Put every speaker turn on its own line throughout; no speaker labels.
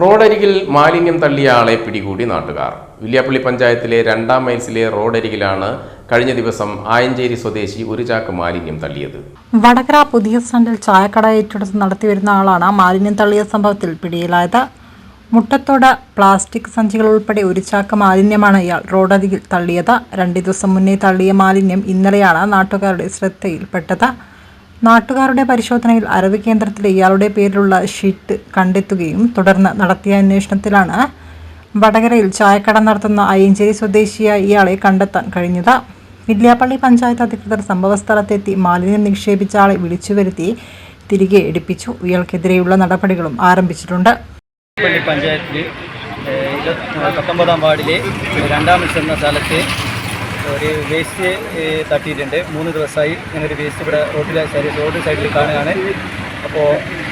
റോഡരികിൽ മാലിന്യം തള്ളിയ ആളെ പിടികൂടി നാട്ടുകാർ. വില്യാപ്പള്ളി പഞ്ചായത്തിലെ രണ്ടാം മൈൽസിലെ റോഡരികിലാണ് കഴിഞ്ഞ ദിവസം ആയഞ്ചേരി സ്വദേശി ഒരു ചാക്ക് മാലിന്യം തള്ളിയത്.
വടകര പുതിയ സ്റ്റാൻഡിൽ ചായക്കട ഏറ്റെടുത്ത് നടത്തിവരുന്ന ആളാണ് മാലിന്യം തള്ളിയ സംഭവത്തിൽ പിടിയിലായത്. മുട്ടത്തോട് പ്ലാസ്റ്റിക് സഞ്ചികൾ ഉൾപ്പെടെ ഒരു ചാക്ക് മാലിന്യമാണ് ഇയാൾ റോഡരികിൽ തള്ളിയത്. രണ്ടു ദിവസം മുന്നേ തള്ളിയ മാലിന്യം ഇന്നലെയാണ് നാട്ടുകാരുടെ ശ്രദ്ധയിൽപ്പെട്ടത്. നാട്ടുകാരുടെ പരിശോധനയിൽ അറിവ് കേന്ദ്രത്തിൽ ഇയാളുടെ പേരിലുള്ള ഷീറ്റ് കണ്ടെത്തുകയും തുടർന്ന് നടത്തിയ അന്വേഷണത്തിലാണ് വടകരയിൽ ചായക്കട നടത്തുന്ന അയ്യഞ്ചേരി സ്വദേശിയായ ഇയാളെ കണ്ടെത്താൻ കഴിഞ്ഞത്. വില്യാപ്പള്ളി പഞ്ചായത്ത് അധികൃതർ സംഭവസ്ഥലത്തെത്തി മാലിന്യം നിക്ഷേപിച്ച ആളെ വിളിച്ചു വരുത്തി തിരികെ എടുപ്പിച്ചു. ഇയാൾക്കെതിരെയുള്ള നടപടികളും ആരംഭിച്ചിട്ടുണ്ട്.
പഞ്ചായത്തിൽ പത്തൊമ്പതാം വാർഡിലെ രണ്ടാം മിഷൻ എന്ന സ്ഥലത്ത് ഒരു വേസ്റ്റ് തട്ടിയിട്ടുണ്ട്. മൂന്ന് ദിവസമായി ഇങ്ങനെ ഒരു വേസ്റ്റ് ഇവിടെ റോഡിലെ റോഡ് സൈഡിൽ കാണുകയാണ്. അപ്പോൾ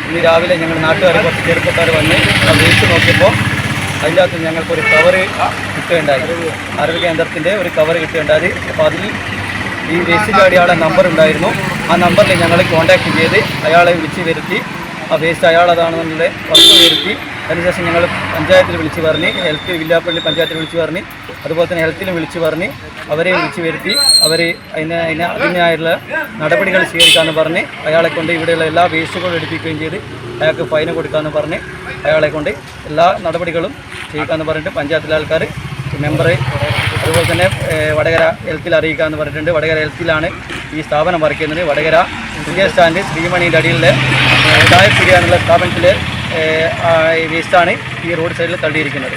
ഇന്ന് രാവിലെ ഞങ്ങൾ നാട്ടുകാർ കുറച്ച് ചെറുപ്പക്കാർ വന്ന് ആ വേസ്റ്റ് നോക്കിയപ്പോൾ അതിന്റെ അകത്ത് ഞങ്ങൾക്കൊരു കവർ കിട്ടുകയുണ്ടായി. അറിവ് കേന്ദ്രത്തിന്റെ ഒരു കവർ കിട്ടുകയുണ്ടായി. അപ്പോൾ അതിൽ ഈ വേസ്റ്റ് ചാടി ആളെ നമ്പർ ഉണ്ടായിരുന്നു. ആ നമ്പറിൽ ഞങ്ങൾ കോൺടാക്റ്റ് ചെയ്ത് അയാളെ വിളിച്ച് വരുത്തി. ആ വേസ്റ്റ് അയാളതാണെന്നുള്ള ഉറപ്പ് വരുത്തി. അതിനുശേഷം ഞങ്ങൾ പഞ്ചായത്തിൽ വിളിച്ചു പറഞ്ഞ് ഹെൽത്ത് വില്ലാപ്പള്ളി പഞ്ചായത്തിൽ വിളിച്ചു പറഞ്ഞ് അതുപോലെ തന്നെ ഹെൽത്തിലും വിളിച്ചു പറഞ്ഞ് അവരെ വിളിച്ച് വരുത്തി അവർ അതിന് അതിന് അതിനായുള്ള നടപടികൾ സ്വീകരിക്കാമെന്ന് പറഞ്ഞ് അയാളെ കൊണ്ട് ഇവിടെയുള്ള എല്ലാ വേസ്റ്റുകളും എടുപ്പിക്കുകയും ചെയ്ത് അയാൾക്ക് ഫൈന് കൊടുക്കാമെന്ന് പറഞ്ഞ് അയാളെ കൊണ്ട് എല്ലാ നടപടികളും ചെയ്യിക്കാമെന്ന് പറഞ്ഞിട്ട് പഞ്ചായത്തിലെ ആൾക്കാർ മെമ്പർ അതുപോലെ തന്നെ വടകര ഹെൽത്തിൽ അറിയിക്കാമെന്ന് പറഞ്ഞിട്ടുണ്ട്. വടകര ഹെൽത്തിലാണ് ഈ സ്ഥാപനം വർക്ക് ചെയ്യുന്നത് വടകര ഇന്ത്യ സ്റ്റാൻഡ് ശ്രീമണിയുടെ അടിയിലെ ചായ പിടിയാനുള്ള സ്ഥാപനത്തിലെ വേസ്റ്റാണ് ഈ റോഡ് സൈഡിൽ തള്ളിയിരിക്കുന്നത്.